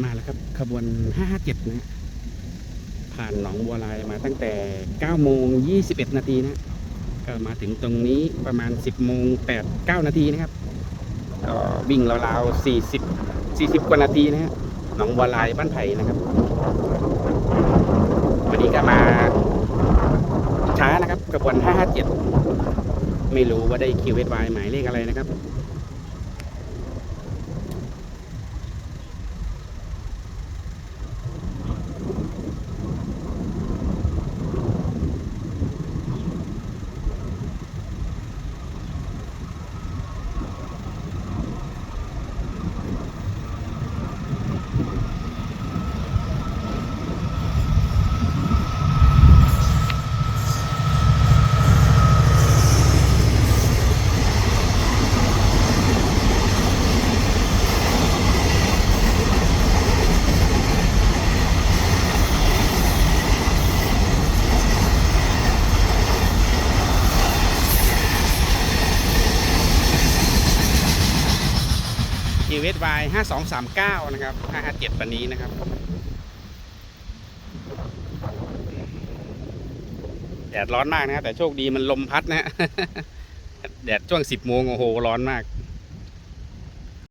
มาแล้วครับ ขบวน 557นะฮะผ่านหนองบัวลายมาตั้งแต่ 9 โมง 21 นาทีนะ ก็มาถึงตรงนี้ประมาณ 10 โมง 8 9 นาทีนะครับ ก็วิ่งราวๆ 40 40 กว่านาทีนะฮะหนองบัวลายบ้านไผ่นะครับ วันนี้ก็มาช้านะครับกระบวน 557 ไม่รู้ว่าได้คิวเอสวหมายเลขอะไรนะครับีเวเอสว5239 นะครับ 557ปันนี้นะครับ แดดร้อนมากนะครับแต่โชคดีมันลมพัดนะฮะ แดดช่วง 10โมงโอ้โห ร้อนมาก